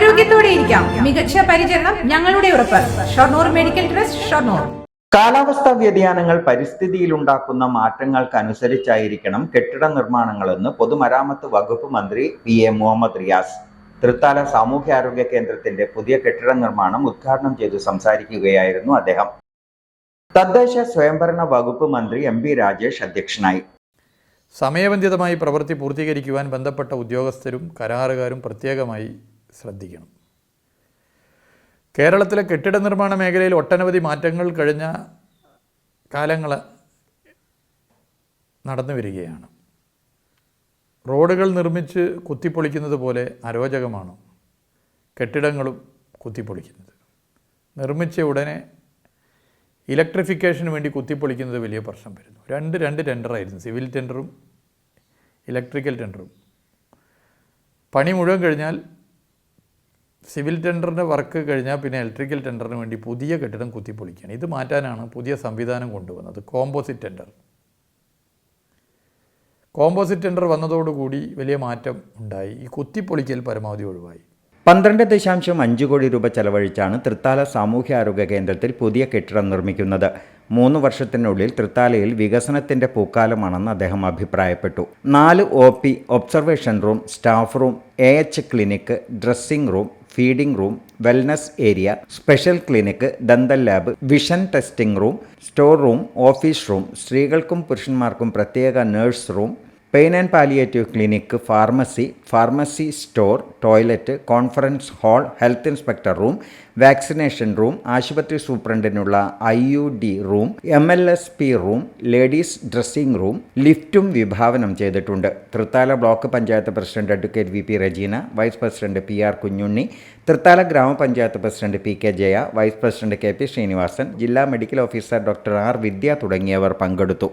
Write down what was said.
ആരോഗ്യത്തോടെ ഇരിക്കാം മികച്ച പരിചരണം ഞങ്ങളുടെ ഉറപ്പ്. Shoranur medical trust Shoranur. കാലാവസ്ഥാ വ്യതിയാനങ്ങൾ പരിസ്ഥിതിയിലുണ്ടാക്കുന്ന മാറ്റങ്ങൾക്കനുസരിച്ചായിരിക്കണം കെട്ടിട നിർമ്മാണങ്ങളെന്ന് പൊതുമരാമത്ത് വകുപ്പ് മന്ത്രി പി എ മുഹമ്മദ് റിയാസ്. തൃത്താല സാമൂഹ്യാരോഗ്യ കേന്ദ്രത്തിന്റെ പുതിയ കെട്ടിട നിർമ്മാണം ഉദ്ഘാടനം ചെയ്തു സംസാരിക്കുകയായിരുന്നു അദ്ദേഹം. തദ്ദേശ സ്വയംഭരണ വകുപ്പ് മന്ത്രി എം പി രാജേഷ് അധ്യക്ഷനായി. സമയബന്ധിതമായി പ്രവൃത്തി പൂർത്തീകരിക്കുവാൻ ബന്ധപ്പെട്ട ഉദ്യോഗസ്ഥരും കരാറുകാരും പ്രത്യേകമായി ശ്രദ്ധിക്കണം. കേരളത്തിലെ കെട്ടിട നിർമ്മാണ മേഖലയിൽ ഒട്ടനവധി മാറ്റങ്ങൾ കഴിഞ്ഞ കാലങ്ങൾ നടന്നു വരികയാണ്. റോഡുകൾ നിർമ്മിച്ച് കുത്തിപ്പൊളിക്കുന്നത് പോലെ അരോചകമാണ് കെട്ടിടങ്ങളും കുത്തിപ്പൊളിക്കുന്നത്. നിർമ്മിച്ച ഉടനെ ഇലക്ട്രിഫിക്കേഷന് വേണ്ടി കുത്തിപ്പൊളിക്കുന്നത് വലിയ പ്രശ്നം വരുന്നു. രണ്ട് രണ്ട് ടെൻഡറായിരുന്നു സിവിൽ ടെൻഡറും ഇലക്ട്രിക്കൽ ടെൻഡറും. പണി മുഴുവൻ കഴിഞ്ഞാൽ സിവിൽ ടെൻഡറിന്റെ വർക്ക് കഴിഞ്ഞാൽ പിന്നെ ഇലക്ട്രിക്കൽ ടെൻഡറിന് വേണ്ടി പുതിയ കെട്ടിടം കുത്തിപ്പൊളിക്കുകയാണ്. ഇത് മാറ്റാനാണ് പുതിയ സംവിധാനം കൊണ്ടുവന്നത്. Composite tender. കോമ്പോസിറ്റ് ടെൻഡർ വന്നതോടുകൂടി വലിയ മാറ്റം ഉണ്ടായി. ഈ കുത്തിപ്പൊളിക്കൽ പരമാവധി ഒഴിവായി. പന്ത്രണ്ട് ദശാംശം അഞ്ച് കോടി രൂപ ചെലവഴിച്ചാണ് തൃത്താല സാമൂഹ്യാരോഗ്യ കേന്ദ്രത്തിൽ പുതിയ കെട്ടിടം നിർമ്മിക്കുന്നത്. മൂന്ന് വർഷത്തിനുള്ളിൽ തൃത്താലയിൽ വികസനത്തിന്റെ പൂക്കാലമാണെന്ന് അദ്ദേഹം അഭിപ്രായപ്പെട്ടു. നാല് O P observation room staff room A H clinic dressing room feeding room wellness area special clinic dental lab vision testing room store room office room സ്ത്രീകൾക്കും പുരുഷന്മാർക്കും പ്രത്യേക nurse room pain and palliative clinic pharmacy pharmacy store toilet conference hall health inspector room vaccination room ആശുപത്രി സൂപ്രണ്ടിനുള്ള I U D room M L S P room ladies dressing room ലിഫ്റ്റും വിഭാവനം ചെയ്തിട്ടുണ്ട്. Thrithala block panchayat president advocate V P Rajeena vice president P R Kunjunni Thrithala ഗ്രാമപഞ്ചായത്ത് president P K Jaya vice president K P Srinivasan ജില്ലാ medical officer doctor R Vidya തുടങ്ങിയവർ പങ്കെടുത്തു.